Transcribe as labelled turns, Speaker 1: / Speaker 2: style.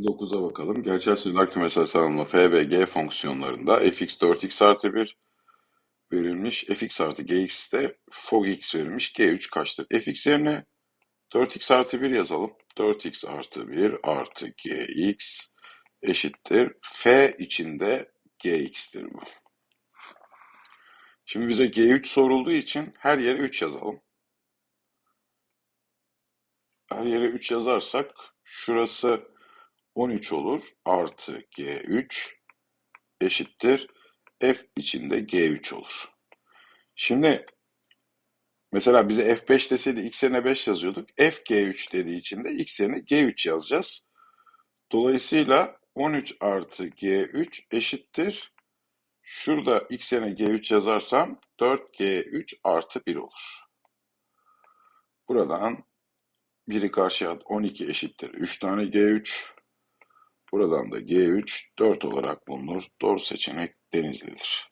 Speaker 1: 9'a bakalım. Gerçel sayılar kümesel tanımlı f ve g fonksiyonlarında fx 4x artı 1 verilmiş. fx artı gx'te fog x verilmiş. g3 kaçtır? fx yerine 4x artı 1 yazalım. 4x artı 1 artı gx eşittir. f içinde gx'tir bu. Şimdi bize g3 sorulduğu için her yere 3 yazalım. Her yere 3 yazarsak şurası 13 olur artı G3 eşittir F içinde G3 olur. Şimdi mesela bize F5 deseydi X yerine 5 yazıyorduk. F G3 dediği için de X yerine G3 yazacağız. Dolayısıyla 13 artı G3 eşittir. Şurada X yerine G3 yazarsam 4G3 artı 1 olur. Buradan biri karşıya at 12 eşittir. 3 tane G3 Buradan da G3 4 olarak bulunur. Doğru seçenek Denizli'dir.